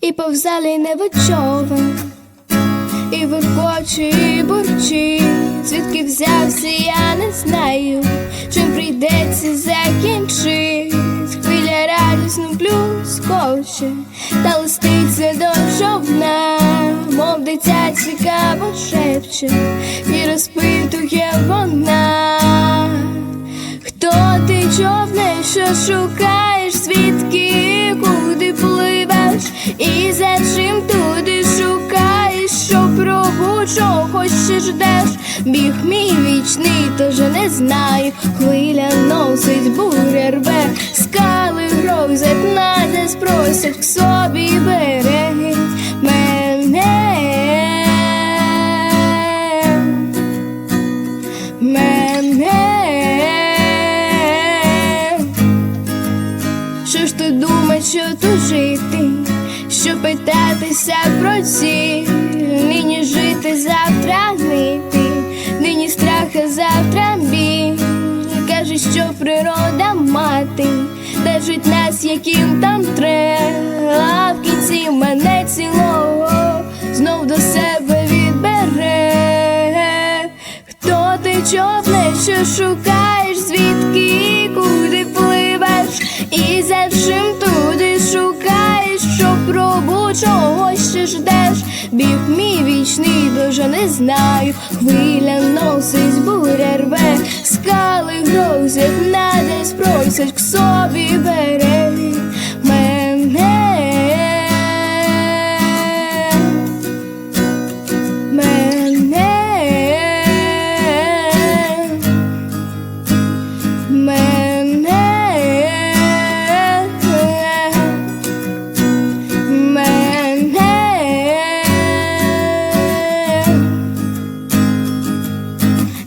і повзали небо човен, і буркоче, і бурчить, звідки взявся, я не знаю, чим прийдеться закінчить. Хвиля радісно плюскоче, та листиться до човна, мов дитя цікаво шепче, і розпитує вона. Хто ти човне, що шукаєш, ждеш, біг мій вічний, тож не знаю, хвиля носить, буря рве, скали грозять, надя спросять к собі береги мене. Мене. Що ж ти думаєш, що тут жити, що питатися про ці, нині жити, завтра яким там треба, в кінці мене цілого знов до себе відбере. Хто ти човне, що шукаєш, звідки куди пливеш, і за чим туди шукаєш, що пробу чого ще ждеш, біг мій вічний, дуже не знаю, хвиля носить, буря рве, скали грозять, надесь просять к собі береги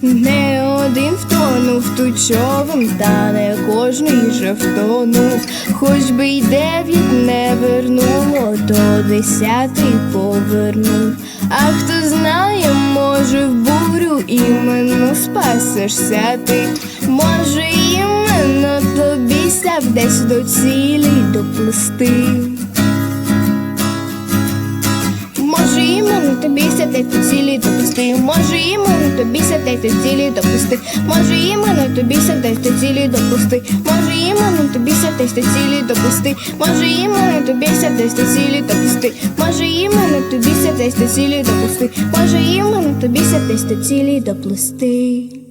Не один втонув ту човен, та не кожний же втонув, хоч би й дев'ять не вернуло, то десятий повернув. А хто знає, може в бурю іменно спасешся ти, може іменно тобі сяв десь до цілі доплисти. Може іменно тобі сяде до цілі допусти, може іменно тобі до цілі допусти, може іменно тобі сяде до цілі допусти, може іменно тобі сяде до цілі допусти, може іменно тобі сяде до цілі допусти, може іменно тобі сяде до цілі допусти, може іменно тобі сяде до цілі доплисти.